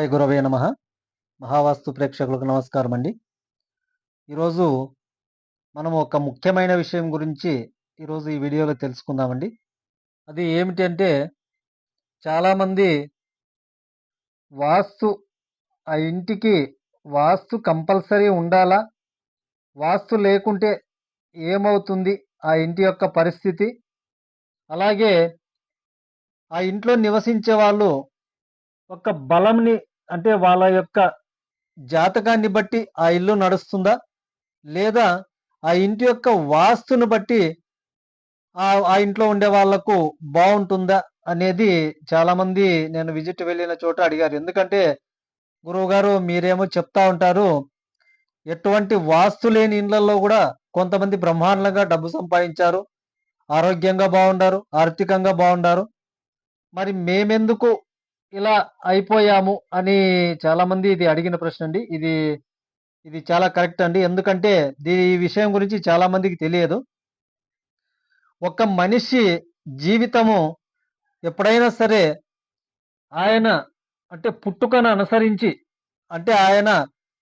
Hi గురవే నమ. మహావాస్తు ప్రేక్షకులకు నమస్కారం అండి ఈరోజు మనం ఒక ముఖ్యమైన విషయం గురించి ఈరోజు ఈ వీడియోలో తెలుసుకుందామండి. అది ఏమిటంటే చాలామంది వాస్తు ఆ ఇంటికి వాస్తు కంపల్సరీ ఉండాలా? వాస్తు లేకుంటే ఏమవుతుంది? ఆ ఇంటి యొక్క పరిస్థితి. అలాగే ఆ ఇంట్లో నివసించే వాళ్ళు ఒక బలంని అంటే వాళ్ళ యొక్క జాతకాన్ని బట్టి ఆ ఇల్లు నడుస్తుందా? లేదా ఆ ఇంటి యొక్క వాస్తును బట్టి ఆ ఆ ఇంట్లో ఉండే వాళ్ళకు బాగుంటుందా అనేది చాలా మంది నేను విజిట్ వెళ్ళిన చోట అడిగారు. ఎందుకంటే గురువు గారు మీరేమో చెప్తా ఉంటారు ఎటువంటి వాస్తు లేని ఇండ్లలో కూడా కొంతమంది బ్రహ్మాండంగా డబ్బు సంపాదించారు ఆరోగ్యంగా బాగుండారు ఆర్థికంగా బాగుండారు. మరి మేమెందుకు ఇలా అయిపోయాము అని చాలా మంది ఇది అడిగిన ప్రశ్న అండి. ఇది ఇది చాలా కరెక్ట్ అండి. ఎందుకంటే దీని ఈ విషయం గురించి చాలా మందికి తెలియదు. ఒక మనిషి జీవితము ఎప్పుడైనా సరే ఆయన అంటే పుట్టుకను అనుసరించి అంటే ఆయన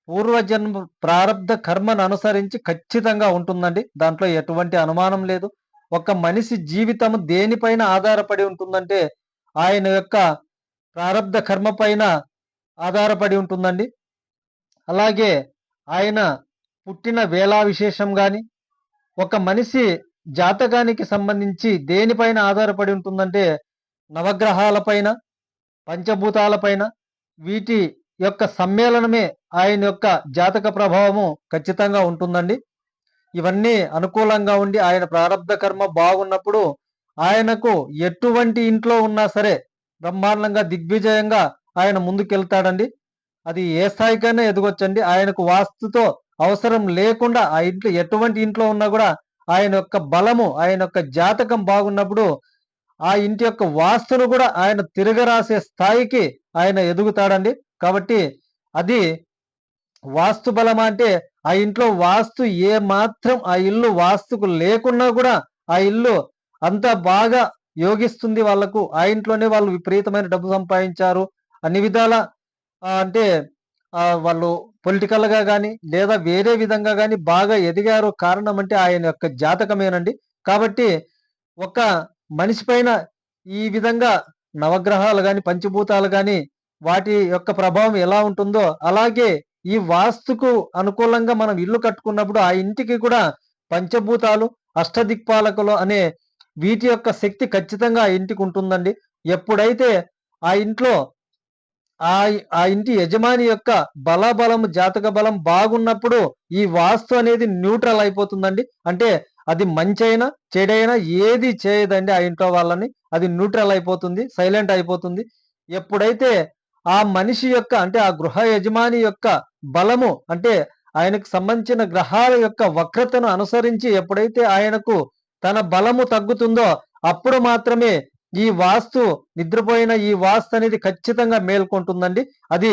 పూర్వజన్మ ప్రారంధ కర్మను అనుసరించి ఖచ్చితంగా ఉంటుందండి. దాంట్లో ఎటువంటి అనుమానం లేదు. ఒక మనిషి జీవితం దేనిపైన ఆధారపడి ఉంటుందంటే ఆయన యొక్క ప్రారంధ కర్మ పైన ఆధారపడి ఉంటుందండి. అలాగే ఆయన పుట్టిన వేళా విశేషం కానీ ఒక మనిషి జాతకానికి సంబంధించి దేనిపైన ఆధారపడి ఉంటుందంటే నవగ్రహాలపైన పంచభూతాలపైన వీటి యొక్క సమ్మేళనమే ఆయన యొక్క జాతక ప్రభావము ఖచ్చితంగా ఉంటుందండి. ఇవన్నీ అనుకూలంగా ఉండి ఆయన ప్రారంధ కర్మ బాగున్నప్పుడు ఆయనకు ఎటువంటి ఇంట్లో ఉన్నా సరే బ్రహ్మాండంగా దిగ్విజయంగా ఆయన ముందుకెళ్తాడండి. అది ఏ స్థాయికైనా ఎదగొచ్చండి. ఆయనకు వాస్తుతో అవసరం లేకుండా ఆ ఇంట్లో ఎటువంటి ఇంట్లో ఉన్నా కూడా ఆయన యొక్క బలము ఆయన యొక్క జాతకం బాగున్నప్పుడు ఆ ఇంటి యొక్క వాస్తును కూడా ఆయన తిరగరాసే స్థాయికి ఆయన ఎదుగుతాడండి. కాబట్టి అది వాస్తు బలం అంటే ఆ ఇంట్లో వాస్తు ఏ మాత్రం ఆ ఇల్లు వాస్తుకు లేకున్నా కూడా ఆ ఇల్లు అంత బాగా యోగిస్తుంది వాళ్ళకు ఆ ఇంట్లోనే వాళ్ళు విపరీతమైన డబ్బు సంపాదించారు. అన్ని విధాల అంటే వాళ్ళు పొలిటికల్గా కానీ లేదా వేరే విధంగా కానీ బాగా ఎదిగారు. కారణం అంటే ఆయన యొక్క జాతకమేనండి. కాబట్టి ఒక మనిషి పైన ఈ విధంగా నవగ్రహాలు కానీ పంచభూతాలు కానీ వాటి యొక్క ప్రభావం ఎలా ఉంటుందో అలాగే ఈ వాస్తుకు అనుకూలంగా మనం ఇల్లు కట్టుకున్నప్పుడు ఆ ఇంటికి కూడా పంచభూతాలు అష్టదిక్పాలకులు అనే వీటి యొక్క శక్తి ఖచ్చితంగా ఆ ఇంటికి ఉంటుందండి. ఎప్పుడైతే ఆ ఇంట్లో ఆ ఆ ఇంటి యజమాని యొక్క బలబలం జాతక బలం బాగున్నప్పుడు ఈ వాస్తు అనేది న్యూట్రల్ అయిపోతుందండి. అంటే అది మంచి అయినా చెడైనా ఏది చేయదండి ఆ ఇంట్లో వాళ్ళని. అది న్యూట్రల్ అయిపోతుంది సైలెంట్ అయిపోతుంది. ఎప్పుడైతే ఆ మనిషి యొక్క అంటే ఆ గృహ యజమాని యొక్క బలము అంటే ఆయనకు సంబంధించిన గ్రహాల యొక్క వక్రతను అనుసరించి ఎప్పుడైతే ఆయనకు తన బలము తగ్గుతుందో అప్పుడు మాత్రమే ఈ వాస్తు నిద్రపోయిన ఈ వాస్తు అనేది ఖచ్చితంగా మేల్కొంటుందండి. అది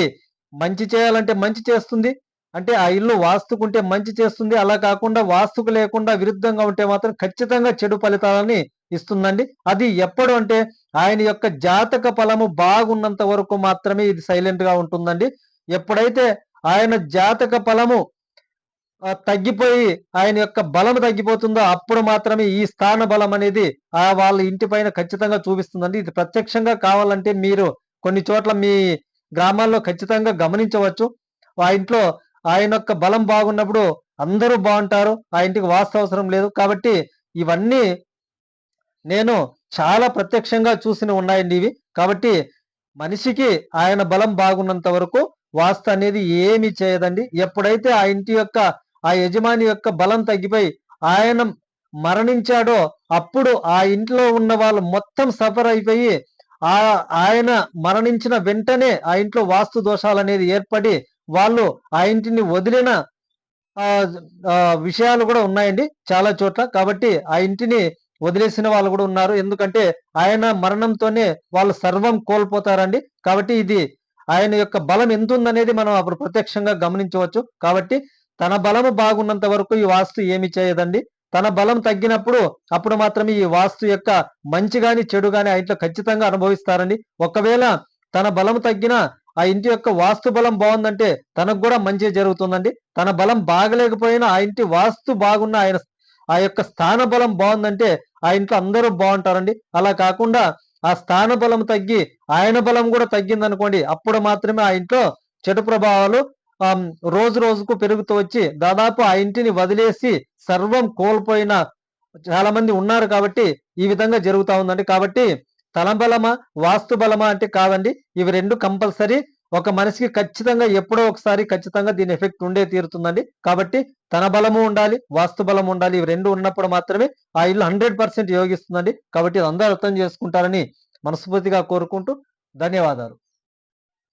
మంచి చేయాలంటే మంచి చేస్తుంది. అంటే ఆ ఇల్లు వాస్తుకుంటే మంచి చేస్తుంది. అలా కాకుండా వాస్తుకు లేకుండా విరుద్ధంగా ఉంటే మాత్రం ఖచ్చితంగా చెడు ఫలితాలని ఇస్తుందండి. అది ఎప్పుడు అంటే ఆయన యొక్క జాతక ఫలము బాగున్నంత వరకు మాత్రమే ఇది సైలెంట్గా ఉంటుందండి. ఎప్పుడైతే ఆయన జాతక ఫలము తగ్గిపోయి ఆయన యొక్క బలం తగ్గిపోతుందో అప్పుడు మాత్రమే ఈ స్థాన బలం అనేది ఆ వాళ్ళ ఇంటి పైన ఖచ్చితంగా చూపిస్తుందండి. ఇది ప్రత్యక్షంగా కావాలంటే మీరు కొన్ని చోట్ల మీ గ్రామాల్లో ఖచ్చితంగా గమనించవచ్చు. ఆ ఇంట్లో ఆయన యొక్క బలం బాగున్నప్పుడు అందరూ బాగుంటారు. ఆ ఇంటికి వాస్తు అవసరం లేదు. కాబట్టి ఇవన్నీ నేను చాలా ప్రత్యక్షంగా చూసిన ఉన్నాయండి ఇవి. కాబట్టి మనిషికి ఆయన బలం బాగున్నంత వరకు వాస్తు అనేది ఏమి చేయదండి. ఎప్పుడైతే ఆ ఇంటి యొక్క ఆ యజమాని యొక్క బలం తగ్గిపోయి ఆయన మరణించాడో అప్పుడు ఆ ఇంట్లో ఉన్న వాళ్ళు మొత్తం సఫర్ అయిపోయి ఆ ఆయన మరణించిన వెంటనే ఆ ఇంట్లో వాస్తు దోషాలు అనేది ఏర్పడి వాళ్ళు ఆ ఇంటిని వదిలిన విషయాలు కూడా ఉన్నాయండి చాలా చోట్ల. కాబట్టి ఆ ఇంటిని వదిలేసిన వాళ్ళు కూడా ఉన్నారు. ఎందుకంటే ఆయన మరణంతోనే వాళ్ళు సర్వం కోల్పోతారండి. కాబట్టి ఇది ఆయన యొక్క బలం ఎంత ఉందనేది మనం అప్పుడు ప్రత్యక్షంగా గమనించవచ్చు. కాబట్టి తన బలము బాగున్నంత వరకు ఈ వాస్తు ఏమి చేయదండి? తన బలం తగ్గినప్పుడు అప్పుడు మాత్రమే ఈ వాస్తు యొక్క మంచి గాని చెడు గాని ఆ ఇంట్లో ఖచ్చితంగా అనుభవిస్తారండి. ఒకవేళ తన బలం తగ్గినా ఆ ఇంటి యొక్క వాస్తు బలం బాగుందంటే తనకు కూడా మంచి జరుగుతుందండి. తన బలం బాగలేకపోయినా ఆ ఇంటి వాస్తు బాగున్న ఆయన ఆ యొక్క స్థాన బలం బాగుందంటే ఆ ఇంట్లో అందరూ బాగుంటారండి. అలా కాకుండా ఆ స్థాన బలం తగ్గి ఆయన బలం కూడా తగ్గిందనుకోండి అప్పుడు మాత్రమే ఆ ఇంట్లో చెడు ప్రభావాలు రోజు రోజుకు పెరుగుతూ వచ్చి దాదాపు ఆ ఇంటిని వదిలేసి సర్వం కోల్పోయిన చాలా మంది ఉన్నారు కాబట్టి ఈ విధంగా జరుగుతూ ఉందండి. కాబట్టి తలబలమా వాస్తు బలమా అంటే కాదండి. ఇవి రెండు కంపల్సరీ. ఒక మనిషికి ఖచ్చితంగా ఎప్పుడో ఒకసారి ఖచ్చితంగా దీని ఎఫెక్ట్ ఉండే తీరుతుందండి. కాబట్టి తన బలము ఉండాలి వాస్తు బలం ఉండాలి. ఇవి రెండు ఉన్నప్పుడు మాత్రమే ఆ ఇల్లు హండ్రెడ్ పర్సెంట్ యోగిస్తుందండి. కాబట్టి అందరూ అర్థం చేసుకుంటారని మనస్ఫూర్తిగా కోరుకుంటూ ధన్యవాదాలు.